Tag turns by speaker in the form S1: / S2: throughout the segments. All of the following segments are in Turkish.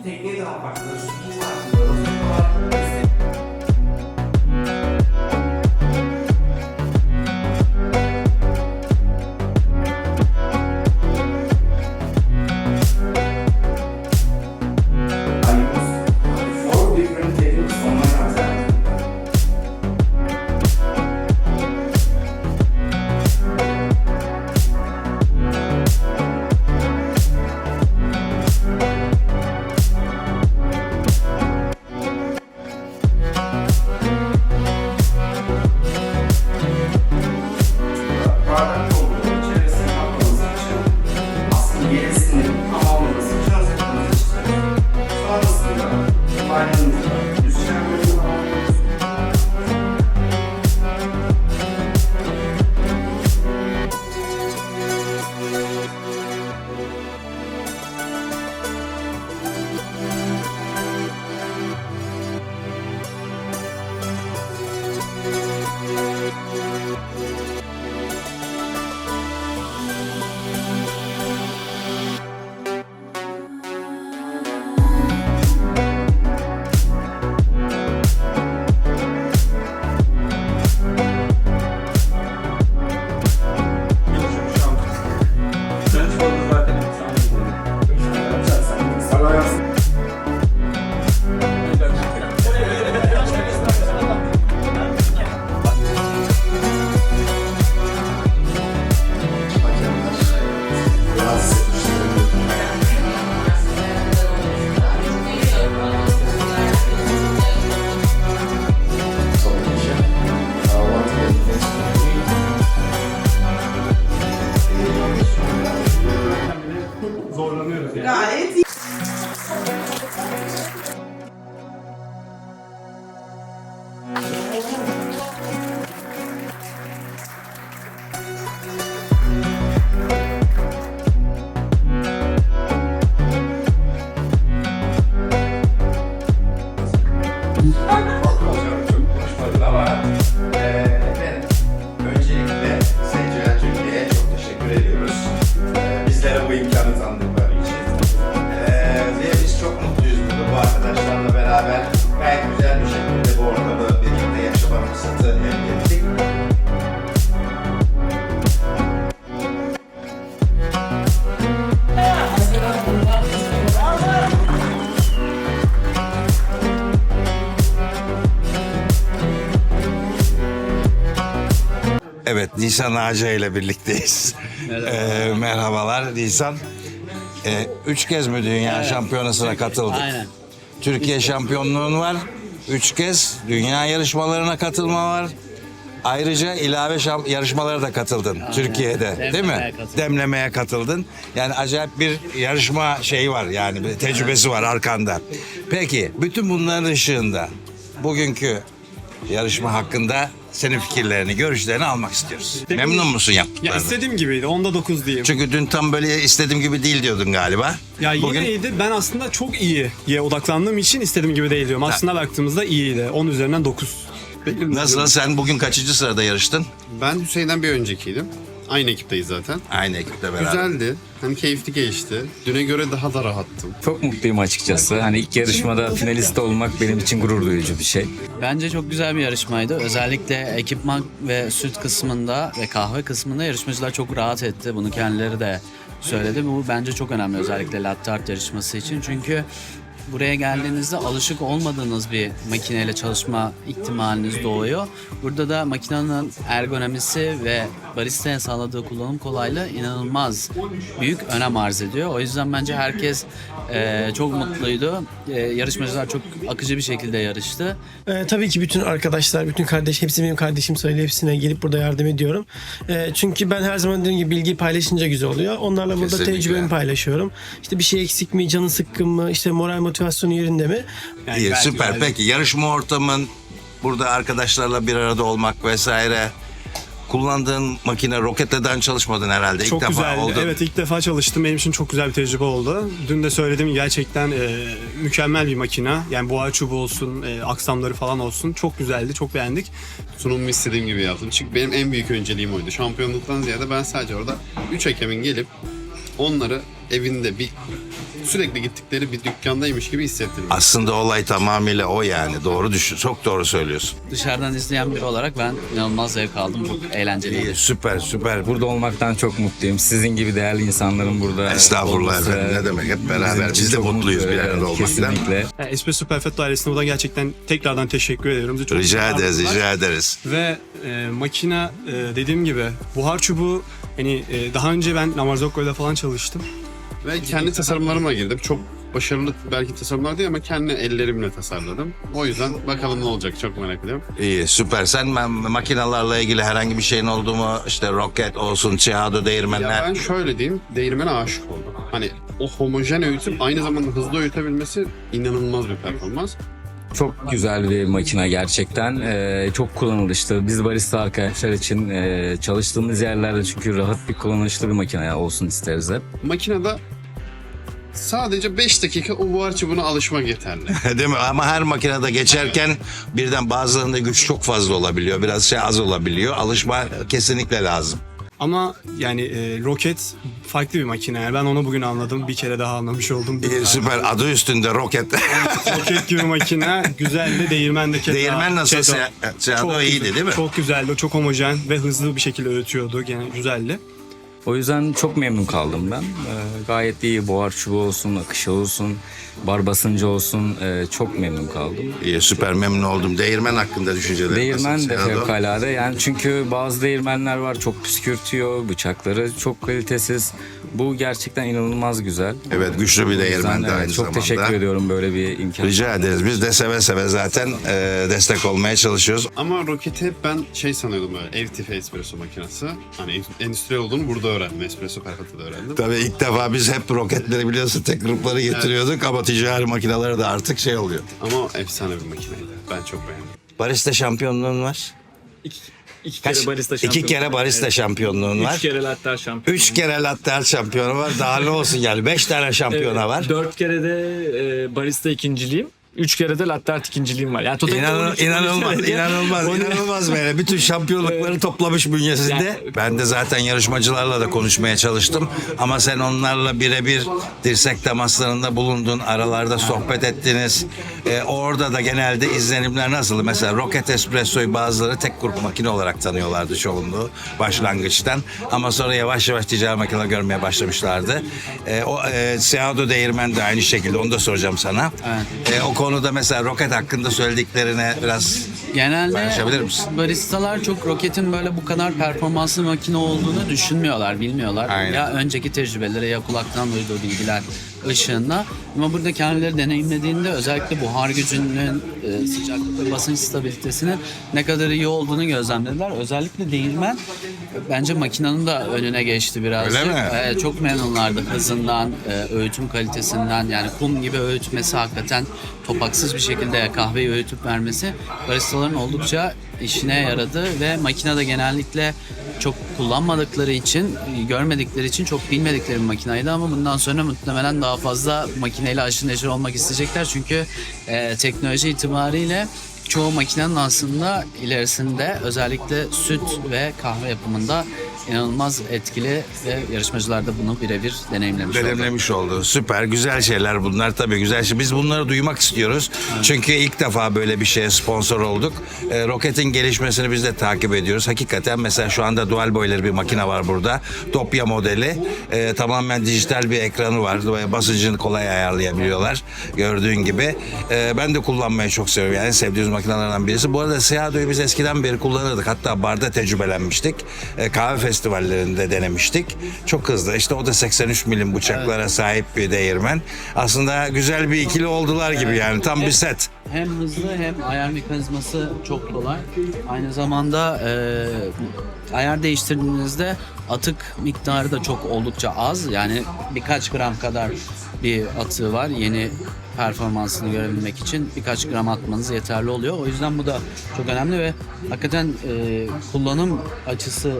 S1: entender a parte da sua Gayet iyi. Evet Nisan Ağaca ile birlikteyiz. Ee, merhabalar Nisan. Ee, üç kez mi dünya şampiyonasına katıldık?
S2: Aynen.
S1: Türkiye şampiyonluğun var. Üç kez dünya yarışmalarına katılma var. Ayrıca ilave şam- yarışmalara da katıldın Türkiye'de değil
S2: Demlemeye
S1: mi?
S2: katıldım.
S1: Demlemeye katıldın. Yani acayip bir yarışma şeyi var yani bir tecrübesi var arkanda. Peki bütün bunların ışığında bugünkü yarışma hakkında senin fikirlerini, görüşlerini almak istiyoruz. Memnun musun
S3: Ya
S1: yaptıklarından?
S3: istediğim gibiydi. Onda 9 diyeyim.
S1: Çünkü dün tam böyle istediğim gibi değil diyordun galiba.
S3: Ya yine
S1: Bugün
S3: iyiydi. Ben aslında çok iyiye odaklandığım için istediğim gibi değil diyorum. Aslında baktığımızda iyiydi. 10 üzerinden 9.
S1: nasıl? Sen bugün kaçıncı sırada yarıştın?
S4: Ben Hüseyin'den bir öncekiydim. Aynı ekipteyiz zaten.
S1: Aynı ekiple beraber.
S4: Güzeldi. Hani keyifli geçti. Düne göre daha da rahattım.
S5: Çok mutluyum açıkçası. Hani ilk yarışmada finalist olmak benim için gurur duyucu bir şey.
S2: Bence çok güzel bir yarışmaydı. Özellikle ekipman ve süt kısmında ve kahve kısmında yarışmacılar çok rahat etti. Bunu kendileri de söyledi. Bu bence çok önemli özellikle latte art yarışması için. Çünkü buraya geldiğinizde alışık olmadığınız bir makineyle çalışma ihtimaliniz doğuyor. Burada da makinenin ergonomisi ve baristaya sağladığı kullanım kolaylığı inanılmaz büyük önem arz ediyor. O yüzden bence herkes eee, çok mutluydu. Eee, yarışmacılar çok akıcı bir şekilde yarıştı.
S6: Ee, tabii ki bütün arkadaşlar, bütün kardeş, hepsi benim kardeşim sayılır. Hepsine gelip burada yardım ediyorum. Ee, çünkü ben her zaman dediğim gibi bilgiyi paylaşınca güzel oluyor. Onlarla burada
S1: Kesinlikle.
S6: tecrübemi paylaşıyorum. İşte bir şey eksik mi, canı sıkkın mı, işte moral motivasyonu yerinde mi?
S3: Yani
S1: İyi, süper.
S3: güzeldi.
S1: Peki yarışma ortamın burada arkadaşlarla bir arada olmak vesaire kullandığın makine roketleden çalışmadın herhalde.
S3: Çok
S1: İlk defa
S3: güzeldi.
S1: oldu.
S3: Evet ilk defa çalıştım. Benim için çok güzel bir tecrübe oldu. Dün de söyledim gerçekten e, mükemmel bir makina. Yani boğa çubuğu olsun, e, aksamları falan olsun. Çok güzeldi. Çok beğendik.
S4: Sunumumu istediğim gibi yaptım. Çünkü benim en büyük önceliğim oydu. Şampiyonluktan ziyade ben sadece orada 3 hakemin gelip onları evinde bir sürekli gittikleri bir dükkandaymış gibi hissettirmek.
S1: Aslında olay tamamıyla o yani. Doğru düşün. Çok doğru söylüyorsun.
S2: Dışarıdan izleyen biri olarak ben inanılmaz zevk aldım. Çok eğlenceliydi.
S1: İyi, süper süper.
S5: Burada olmaktan çok mutluyum. Sizin gibi değerli insanların burada
S1: Estağfurullah
S5: olması
S1: efendim. Ne demek? Hep
S5: bizim
S1: beraber.
S5: için
S1: Biz de
S5: çok
S1: mutluyuz
S5: mutlu.
S1: bir arada olmaktan.
S5: Kesinlikle.
S3: Yani Espresso Perfetto ailesine buradan gerçekten tekrardan teşekkür ediyorum. Çok
S1: Rica ederiz, rica ederiz.
S3: Ve e, makine e, dediğim gibi buhar çubuğu hani e, daha önce ben Namarzokko'yla falan çalıştım.
S4: Ve kendi tasarımlarıma girdim. Çok başarılı belki tasarımlar değil ama kendi ellerimle tasarladım. O yüzden bakalım ne olacak çok merak ediyorum.
S1: İyi, süper. Sen ma- makinalarla ilgili herhangi bir şeyin oldu mu? İşte roket olsun, çihado, değirmenler.
S4: Ya ben şöyle diyeyim, değirmene aşık oldum. Hani o homojen öğütüm aynı zamanda hızlı öğütebilmesi inanılmaz bir performans.
S5: Çok güzel bir makine gerçekten. Ee, çok kullanılışlı. Biz barista arkadaşlar için e, çalıştığımız yerlerde çünkü rahat bir kullanışlı bir makine olsun isteriz hep.
S4: Makinede sadece 5 dakika o buhar çubuğuna alışmak yeterli.
S1: Değil mi? Ama her makinede geçerken birden bazılarında güç çok fazla olabiliyor. Biraz şey az olabiliyor. Alışma kesinlikle lazım.
S3: Ama yani e, roket farklı bir makine. Yani ben onu bugün anladım. Bir kere daha anlamış oldum.
S1: İyi, süper. Adı üstünde roket.
S3: roket gibi makine. Güzeldi. Değirmen de keza.
S1: Değirmen nasıl?
S3: Keza.
S1: Se- Seado
S3: Çok
S1: iyiydi
S3: güzel-
S1: değil mi?
S3: Çok güzeldi. Çok homojen ve hızlı bir şekilde öğütüyordu. Gene güzeldi.
S5: O yüzden çok memnun kaldım ben. Ee, gayet iyi. Buhar çubuğu olsun, akışı olsun, bar basıncı olsun. Ee, çok memnun kaldım.
S1: İyi, süper memnun oldum. Değirmen hakkında düşüncelerin
S5: Değirmen de fevkalade. Yani çünkü bazı değirmenler var çok püskürtüyor, bıçakları çok kalitesiz. Bu gerçekten inanılmaz güzel.
S1: Evet, güçlü bir değirmen de
S5: evet,
S1: aynı
S5: Çok
S1: zamanda.
S5: teşekkür ediyorum böyle bir imkan.
S1: Rica ederiz. Biz de seve seve zaten e, destek olmaya çalışıyoruz.
S4: Ama roketi hep ben şey sanıyordum böyle ev tipi espresso makinesi. Hani endüstriyel olduğunu burada öğrendim. Espresso Perfetto'da öğrendim.
S1: Tabii ilk defa biz hep roketleri biliyorsun tek grupları getiriyorduk ama ticari makineler de artık şey oluyor.
S4: Ama efsane bir makineydi. Ben çok beğendim.
S1: Barista şampiyonluğun var.
S7: İki
S1: Kaç?
S7: kere barista
S1: İki
S7: şampiyonu.
S1: kere barista şampiyonluğun var.
S7: Üç kere latte şampiyonu.
S1: Üç kere latte art şampiyonu var. Daha ne olsun yani. Beş tane şampiyona var.
S7: Dört kere de e, barista ikinciliğim. Üç kere de latte art ikinciliğim var. Yani total
S1: İnan,
S7: 12
S1: inanılmaz, inanılmaz, inanılmaz böyle. Bütün şampiyonlukları toplamış bünyesinde.
S7: Yani-
S1: Ben de zaten yarışmacılarla da konuşmaya çalıştım. Ama sen onlarla birebir dirsek temaslarında bulundun. Aralarda sohbet ettiniz. Ee, orada da genelde izlenimler nasıl? Mesela Rocket Espresso'yu bazıları tek grup makine olarak tanıyorlardı çoğunluğu başlangıçtan. Ama sonra yavaş yavaş ticari makineler görmeye başlamışlardı. Ee, o e, Seado Değirmen de aynı şekilde. Onu da soracağım sana.
S2: Evet.
S1: Ee, o konuda mesela roket hakkında söylediklerine biraz
S2: Genelde
S1: Paylaşabilir misin?
S2: baristalar çok roketin böyle bu kadar performanslı makine olduğunu düşünmüyorlar, bilmiyorlar.
S1: Aynen.
S2: Ya önceki tecrübeleri ya kulaktan duyduğu bilgiler ışığında. Ama burada kendileri deneyimlediğinde özellikle buhar gücünün, e, sıcaklık ve basınç stabilitesinin ne kadar iyi olduğunu gözlemlediler. Özellikle değirmen e, bence makinenin de önüne geçti birazcık.
S1: Öyle mi?
S2: Evet, çok memnunlardı hızından, e, öğütüm kalitesinden. Yani kum gibi öğütmesi hakikaten topaksız bir şekilde kahveyi öğütüp vermesi baristaların oldukça işine yaradı ve makinede genellikle çok kullanmadıkları için, görmedikleri için çok bilmedikleri bir makinaydı ama bundan sonra muhtemelen daha fazla makineyle aşırı neşir olmak isteyecekler. Çünkü e, teknoloji itibariyle çoğu makinenin aslında ilerisinde özellikle süt ve kahve yapımında inanılmaz etkili ve yarışmacılar da bunu birebir deneyimlemiş oldu.
S1: Deneyimlemiş oldu. Süper. Güzel şeyler bunlar tabii güzel şey. Biz bunları duymak istiyoruz. Çünkü ilk defa böyle bir şeye sponsor olduk. E, roketin gelişmesini biz de takip ediyoruz. Hakikaten mesela şu anda dual boiler bir makine var burada. Dopya modeli. E, tamamen dijital bir ekranı var. Basıncını kolay ayarlayabiliyorlar. Gördüğün gibi. E, ben de kullanmayı çok seviyorum. Yani sevdiğimiz makinelerden birisi. Bu arada Seado'yu biz eskiden beri kullanırdık. Hatta barda tecrübelenmiştik. E, kahve festivallerinde denemiştik. Çok hızlı. İşte o da 83 milim bıçaklara sahip bir değirmen. Aslında güzel bir ikili oldular gibi yani. Tam bir set.
S2: Hem hızlı hem ayar mekanizması çok kolay. Aynı zamanda e, ayar değiştirdiğinizde atık miktarı da çok oldukça az. Yani birkaç gram kadar bir atığı var. Yeni performansını görebilmek için birkaç gram atmanız yeterli oluyor. O yüzden bu da çok önemli ve hakikaten e, kullanım açısı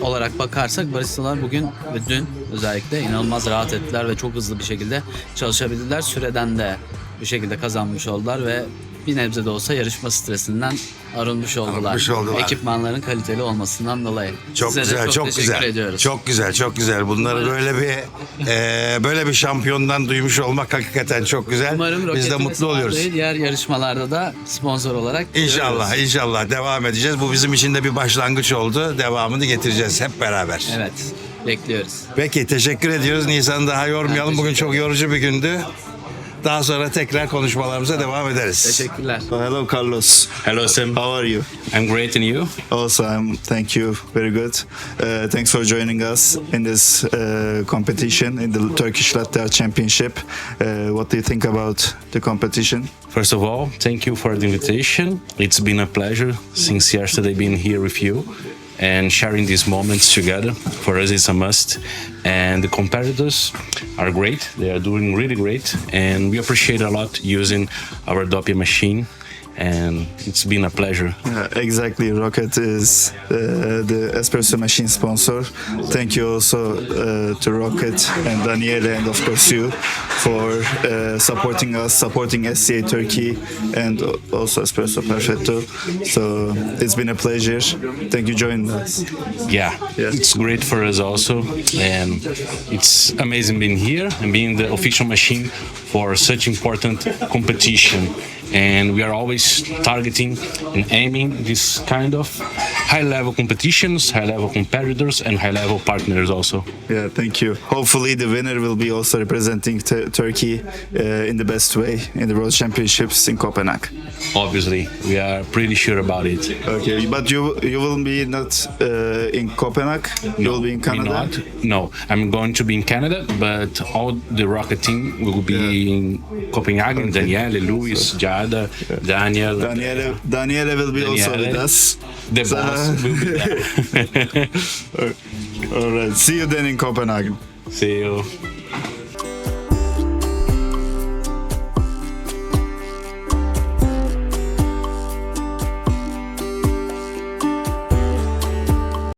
S2: olarak bakarsak baristalar bugün ve dün özellikle inanılmaz rahat ettiler ve çok hızlı bir şekilde çalışabildiler. Süreden de bu şekilde kazanmış oldular ve bir nebze de olsa yarışma stresinden arınmış oldular.
S1: Arınmış oldular.
S2: Ekipmanların kaliteli olmasından dolayı.
S1: Çok
S2: Size
S1: güzel, çok,
S2: teşekkür
S1: güzel.
S2: ediyoruz.
S1: Çok güzel, çok güzel. Bunları böyle bir e, böyle bir şampiyondan duymuş olmak hakikaten çok güzel.
S2: Umarım
S1: Biz de mutlu oluyoruz.
S2: Smart'ı diğer yarışmalarda da sponsor olarak
S1: İnşallah,
S2: görüyoruz.
S1: inşallah devam edeceğiz. Bu bizim için de bir başlangıç oldu. Devamını getireceğiz hep beraber.
S2: Evet. Bekliyoruz.
S1: Peki teşekkür ediyoruz. Nisan'ı daha yormayalım. Bugün çok yorucu bir gündü. Daha sonra tekrar konuşmalarımıza devam ederiz.
S2: Teşekkürler.
S8: Hello, Carlos.
S9: Hello, Sam.
S8: How are you?
S9: I'm great, and you?
S8: Also, I'm. Thank you. Very good. Uh, thanks for joining us in this uh, competition in the Turkish Latte Art Championship. Uh, what do you think about the competition?
S9: First of all, thank you for the invitation. It's been a pleasure since yesterday being here with you and sharing these moments together. For us, it's a must. And the competitors are great. They are doing really great, and we appreciate a lot using our Doppia machine. And it's been a pleasure.
S8: Yeah, exactly. Rocket is uh, the espresso machine sponsor. Thank you also uh, to Rocket and Daniele and of course you for uh, supporting us, supporting SCA Turkey and also Espresso Perfetto. So it's been a pleasure. Thank you joining us.
S9: yeah,
S8: Yeah.
S9: it's great for us also and it's amazing being here and being the official machine for such important competition and we are always targeting and aiming this kind of high level competitions high level competitors and high level partners also
S8: Yeah, thank you. Hopefully the winner will be also representing Turkey uh, in the best way in the World Championships in Copenhagen.
S9: obviously we are pretty sure about it
S8: Okay, but you you will be not uh, in Copenhagen. You will be in Canada.
S9: not. No, I'm going to be in Canada, but all the rocket team will be in Copenhagen. Daniele, Luis, Jada, Daniel,
S8: Daniele, Daniele will be also
S9: Daniele.
S8: with us.
S9: the
S8: So-
S9: boss will be there.
S8: All right. See you then in Copenhagen.
S9: See you.